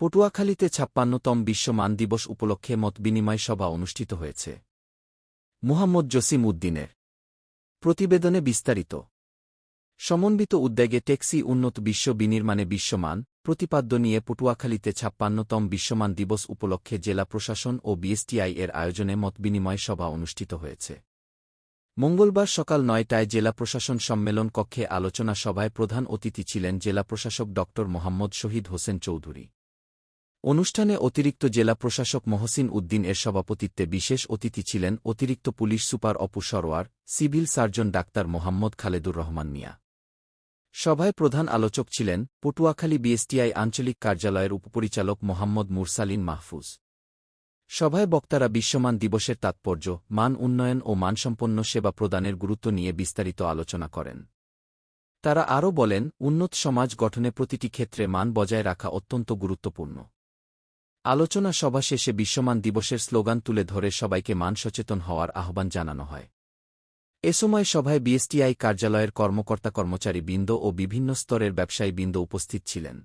পটুয়াখালীতে ছাপ্পান্নতম বিশ্ব মান দিবস উপলক্ষে মতবিনিময় সভা অনুষ্ঠিত হয়েছে। মুহাম্মদ জসিম উদ্দিনের প্রতিবেদনে বিস্তারিত। সমন্বিত উদ্যোগে টেক্সি উন্নত বিশ্ব বিনির্মাণে বিশ্বমান প্রতিপাদ্য নিয়ে পটুয়াখালীতে ছাপ্পান্নতম বিশ্বমান দিবস উপলক্ষে জেলা প্রশাসন ও বিএসটিআই এর আয়োজনে মতবিনিময় সভা অনুষ্ঠিত হয়েছে। মঙ্গলবার সকাল নয়টায় জেলা প্রশাসন সম্মেলন কক্ষে আলোচনা সভায় প্রধান অতিথি ছিলেন জেলা প্রশাসক ড মোহাম্মদ শহীদ হোসেন চৌধুরী। অনুষ্ঠানে অতিরিক্ত জেলা প্রশাসক মহসিন উদ্দিন এর সভাপতিত্বে বিশেষ অতিথি ছিলেন অতিরিক্ত police super Apu Sarwar, civil surgeon doctor Mohammad Khaledur Rahman Mia. সভায় প্রধান আলোচক ছিলেন পটুয়াখালী বিএসটিআই আঞ্চলিক কার্যালয়ের উপপরিচালক মোহাম্মদ মুরসালিন মাহফুজ। সভায় বক্তারা বিশ্বমান দিবসের তাৎপর্য, মান উন্নয়ন ও মানসম্পন্ন সেবা প্রদানের গুরুত্ব নিয়ে বিস্তারিত আলোচনা করেন। তারা আরও বলেন, উন্নত সমাজ গঠনে প্রতিটি ক্ষেত্রে মান বজায় রাখা অত্যন্ত গুরুত্বপূর্ণ। আলোচনা সভা শেষে বিশ্বমান দিবসের স্লোগান তুলে ধরে সবাইকে মান সচেতন হওয়ার আহ্বান জানানো হয়। এ সময় সভায় বিএসটিআই কার্যালয়ের কর্মকর্তা কর্মচারী বৃন্দ ও বিভিন্ন স্তরের ব্যবসায়ী বৃন্দ উপস্থিত ছিলেন।